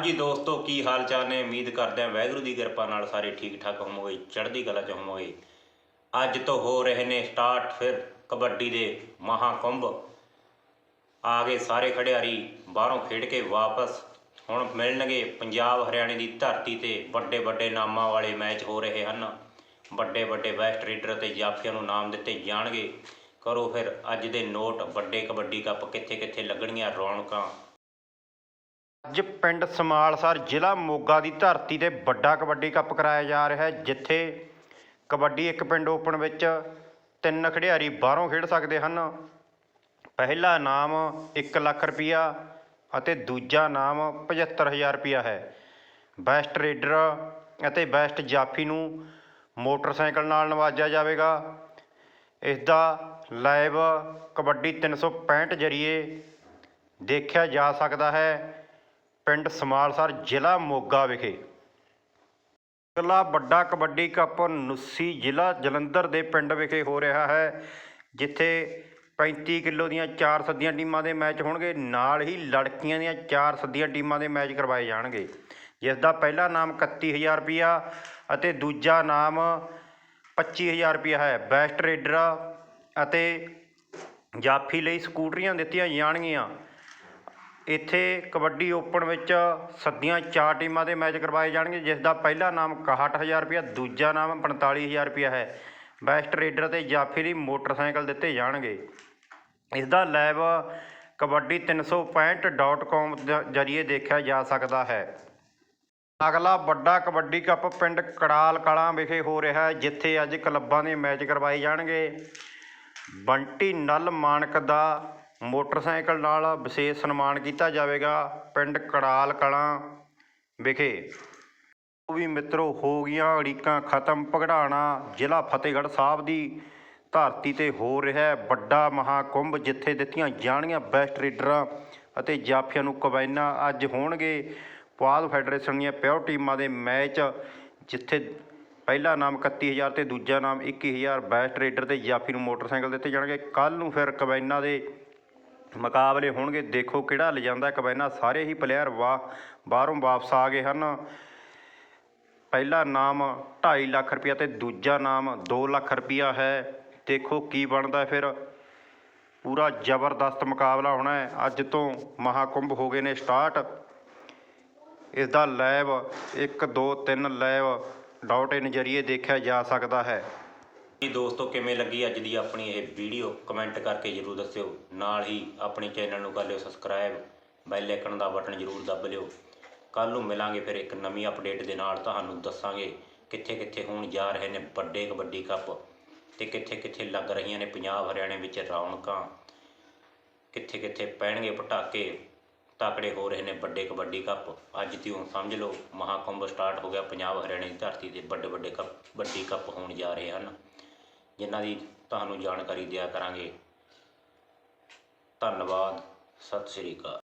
ਹਾਂਜੀ ਦੋਸਤੋ, ਕੀ ਹਾਲ ਚਾਲ ਨੇ? ਉਮੀਦ ਕਰਦੇ ਹਾਂ ਵਾਹਿਗੁਰੂ ਦੀ ਕਿਰਪਾ ਨਾਲ ਸਾਰੇ ਠੀਕ ਠਾਕ ਹੋਵੋਗੇ, ਚੜ੍ਹਦੀ ਕਲਾ ਚ ਹੋਵੋਗੇ। ਅੱਜ ਤੋਂ ਹੋ ਰਹੇ ਨੇ ਸਟਾਰਟ ਫਿਰ ਕਬੱਡੀ ਦੇ ਮਹਾਕੁੰਭ। ਆ ਗਏ ਸਾਰੇ ਖਿਡਾਰੀ ਬਾਹਰੋਂ ਖੇਡ ਕੇ ਵਾਪਸ। ਹੁਣ ਮਿਲਣਗੇ ਪੰਜਾਬ ਹਰਿਆਣੇ ਦੀ ਧਰਤੀ ਤੇ ਵੱਡੇ ਵੱਡੇ ਨਾਮਾਂ ਵਾਲੇ ਮੈਚ ਹੋ ਰਹੇ ਹਨ। ਵੱਡੇ ਵੱਡੇ ਬੈਸਟ ਰੀਡਰ ਤੇ ਜਾਫੀਆਂ ਨੂੰ ਨਾਮ ਦਿੱਤੇ ਜਾਣਗੇ। ਕਰੋ ਫਿਰ ਅੱਜ ਦੇ ਨੋਟ ਵੱਡੇ ਕਬੱਡੀ ਕੱਪ ਕਿੱਥੇ ਕਿੱਥੇ ਲੱਗਣਗੀਆਂ ਰੌਣਕਾਂ। ਅੱਜ ਪਿੰਡ ਸਮਾਲਸਰ ਜ਼ਿਲ੍ਹਾ ਮੋਗਾ ਦੀ ਧਰਤੀ ਤੇ ਵੱਡਾ ਕਬੱਡੀ ਕੱਪ ਕਰਾਇਆ ਜਾ ਰਿਹਾ ਹੈ, ਜਿੱਥੇ ਕਬੱਡੀ ਇੱਕ ਪਿੰਡ ਓਪਨ ਵਿੱਚ ਤਿੰਨ ਖਿਡਾਰੀ ਬਾਹਰੋਂ ਖੇਡ ਸਕਦੇ ਹਨ। ਪਹਿਲਾ ਇਨਾਮ 1 ਲੱਖ ਰੁਪਇਆ ਅਤੇ ਦੂਜਾ ਇਨਾਮ 75000 ਰੁਪਇਆ ਹੈ। ਬੈਸਟ ਰੇਡਰ ਅਤੇ ਬੈਸਟ ਜਾਫੀ ਨੂੰ ਮੋਟਰਸਾਈਕਲ ਨਾਲ ਨਵਾਜਿਆ ਜਾਵੇਗਾ। ਇਸ ਦਾ ਲਾਈਵ ਕਬੱਡੀ 365 ਜਰੀਏ ਦੇਖਿਆ ਜਾ ਸਕਦਾ ਹੈ। ਪਿੰਡ ਸਮਾਲਸਰ, ਜ਼ਿਲ੍ਹਾ ਮੋਗਾ ਵਿਖੇ। ਅਗਲਾ ਵੱਡਾ ਕਬੱਡੀ ਕੱਪ ਨੁੱਸੀ ਜ਼ਿਲ੍ਹਾ ਜਲੰਧਰ ਦੇ ਪਿੰਡ ਵਿਖੇ ਹੋ ਰਿਹਾ ਹੈ, ਜਿੱਥੇ 35 ਕਿਲੋ ਦੀਆਂ ਚਾਰ ਸੱਦੀਆਂ ਟੀਮਾਂ ਦੇ ਮੈਚ ਹੋਣਗੇ। ਨਾਲ ਹੀ ਲੜਕੀਆਂ ਦੀਆਂ ਚਾਰ ਸੱਦੀਆਂ ਟੀਮਾਂ ਦੇ ਮੈਚ ਕਰਵਾਏ ਜਾਣਗੇ, ਜਿਸ ਦਾ ਪਹਿਲਾ ਨਾਮ 31000 ਰੁਪਿਆ ਅਤੇ ਦੂਜਾ ਨਾਮ 25000 ਰੁਪਿਆ ਹੈ। ਬੈਸਟ ਰੇਡਰ ਅਤੇ ਜਾਫੀ ਲਈ ਸਕੂਟਰੀਆਂ ਦਿੱਤੀਆਂ ਜਾਣਗੀਆਂ। ਇੱਥੇ ਕਬੱਡੀ ਓਪਨ ਵਿੱਚ ਸੱਦੀਆਂ ਚਾਰ ਟੀਮਾਂ ਦੇ ਮੈਚ ਕਰਵਾਏ ਜਾਣਗੇ, ਜਿਸ ਦਾ ਪਹਿਲਾ ਨਾਮ 61000 ਰੁਪਇਆ, ਦੂਜਾ ਨਾਮ 45000 ਰੁਪਇਆ ਹੈ। ਬੈਸਟ ਰੇਡਰ ਤੇ ਜਾਫੀ ਲਈ ਮੋਟਰਸਾਈਕਲ ਦਿੱਤੇ ਜਾਣਗੇ। ਇਸ ਦਾ ਲਾਈਵ ਕਬੱਡੀ 365.com ਦ- ਜਰੀਏ ਦੇਖਿਆ ਜਾ ਸਕਦਾ ਹੈ। ਅਗਲਾ ਵੱਡਾ ਕਬੱਡੀ ਕੱਪ ਪਿੰਡ ਕੜਾਲ ਕਲਾਂ ਵਿਖੇ ਹੋ ਰਿਹਾ ਹੈ, ਜਿੱਥੇ ਅੱਜ ਕਲੱਬਾਂ ਦੇ ਮੈਚ ਕਰਵਾਏ ਜਾਣਗੇ। ਬੰਟੀ ਨਲ ਮਾਨਕ ਦਾ ਮੋਟਰਸਾਈਕਲ ਨਾਲ ਵਿਸ਼ੇਸ਼ ਸਨਮਾਨ ਕੀਤਾ ਜਾਵੇਗਾ ਪਿੰਡ ਕੜਾਲ ਕਲਾਂ ਵਿਖੇ। ਉਹ ਵੀ ਮਿੱਤਰੋ, ਹੋ ਗਈਆਂ ਅੜੀਕਾਂ ਖਤਮ। ਭਗੜਾਣਾ ਜ਼ਿਲ੍ਹਾ ਫਤਿਹਗੜ੍ਹ ਸਾਹਿਬ ਦੀ ਧਰਤੀ ਤੇ ਹੋ ਰਿਹਾ ਹੈ ਵੱਡਾ ਮਹਾਕੁੰਭ, ਜਿੱਥੇ ਦਿੱਤੀਆਂ ਜਾਣਗੀਆਂ ਬੈਸਟ ਰੀਡਰਾਂ ਅਤੇ ਜਾਫੀਆਂ ਨੂੰ ਕਬੈਨਾ ਅੱਜ ਹੋਣਗੇ। ਪੁਆਧ ਫੈਡਰੇਸ਼ਨ ਦੀਆਂ ਪਿਓਰ ਟੀਮਾਂ ਦੇ ਮੈਚ, ਜਿੱਥੇ ਪਹਿਲਾ ਨਾਮ 31000 ਤੇ ਦੂਜਾ ਨਾਮ 21000 ਬੈਸਟ ਰੇਡਰ ਤੇ ਜਾਫੀ ਨੂੰ ਮੋਟਰਸਾਈਕਲ ਦਿੱਤੇ ਜਾਣਗੇ। ਕੱਲ ਨੂੰ ਫਿਰ ਕਬੈਨਾ ਦੇ ਮੁਕਾਬਲੇ ਹੋਣਗੇ। ਦੇਖੋ ਕਿਹੜਾ ਲਿਜਾਂਦਾ ਕਬੈਨਾ ਸਾਰੇ ਹੀ ਪਲੇਅਰ ਵਾ, ਬਾਹਰੋਂ ਵਾਪਸ ਆ ਗਏ ਹਨ। ਪਹਿਲਾ ਨਾਮ 2.5 ਲੱਖ ਰੁਪਇਆ ਤੇ ਦੂਜਾ ਨਾਮ 2 ਲੱਖ ਰੁਪਇਆ ਹੈ। ਦੇਖੋ ਕੀ ਬਣਦਾ ਫਿਰ। ਪੂਰਾ ਜ਼ਬਰਦਸਤ ਮੁਕਾਬਲਾ ਹੋਣਾ ਹੈ। ਅੱਜ ਤੋਂ ਮਹਾਕੁੰਭ ਹੋ ਗਏ ਨੇ ਸਟਾਰਟ ਇਸ ਦਾ ਲਾਈਵ 1 2 3 ਲਾਈਵ ਡਾਟ ਇਨ ਜਰੀਏ ਦੇਖਿਆ ਜਾ ਸਕਦਾ ਹੈ। ਜੀ ਦੋਸਤੋ, ਕਿਵੇਂ ਲੱਗੀ ਅੱਜ ਦੀ ਆਪਣੀ ਇਹ ਵੀਡੀਓ? ਕਮੈਂਟ ਕਰਕੇ ਜਰੂਰ ਦੱਸਿਓ। ਨਾਲ ਹੀ ਆਪਣੇ ਚੈਨਲ ਨੂੰ ਕਰ ਲਿਓ ਸਬਸਕ੍ਰਾਈਬ। ਬੈਲ ਆਈਕਨ ਦਾ ਬਟਨ ਜਰੂਰ ਦੱਬ ਲਿਓ। ਕੱਲ ਨੂੰ ਮਿਲਾਂਗੇ ਫਿਰ ਇੱਕ ਨਵੀਂ ਅਪਡੇਟ ਦੇ ਨਾਲ। ਤੁਹਾਨੂੰ ਦੱਸਾਂਗੇ ਕਿੱਥੇ ਕਿੱਥੇ ਹੋਣ ਜਾ ਰਹੇ ਨੇ ਵੱਡੇ ਕਬੱਡੀ ਕੱਪ ਤੇ ਕਿੱਥੇ ਕਿੱਥੇ ਲੱਗ ਰਹੀਆਂ ਨੇ ਪੰਜਾਬ ਹਰਿਆਣੇ ਵਿੱਚ ਰੌਣਕਾਂ। ਕਿੱਥੇ ਕਿੱਥੇ ਪੈਣਗੇ ਪਟਾਕੇ, ਤਾਕੜੇ ਹੋ ਰਹੇ ਨੇ ਵੱਡੇ ਕਬੱਡੀ ਕੱਪ। ਅੱਜ ਤੋਂ ਸਮਝ ਲਓ, ਮਹਾਕੁੰਭ ਸਟਾਰਟ ਹੋ ਗਿਆ। ਪੰਜਾਬ ਹਰਿਆਣੇ ਦੀ ਧਰਤੀ ਤੇ ਵੱਡੇ ਵੱਡੇ ਕੱਪ, ਵੱਡੀ ਕੱਪ ਹੋਣ ਜਾ ਰਹੇ ਹਨ। ਜਿਨ੍ਹਾਂ ਦੀ ਤੁਹਾਨੂੰ ਜਾਣਕਾਰੀ ਦਿਆ ਕਰਾਂਗੇ। ਧੰਨਵਾਦ। ਸਤਿ ਸ੍ਰੀ ਅਕਾਲ।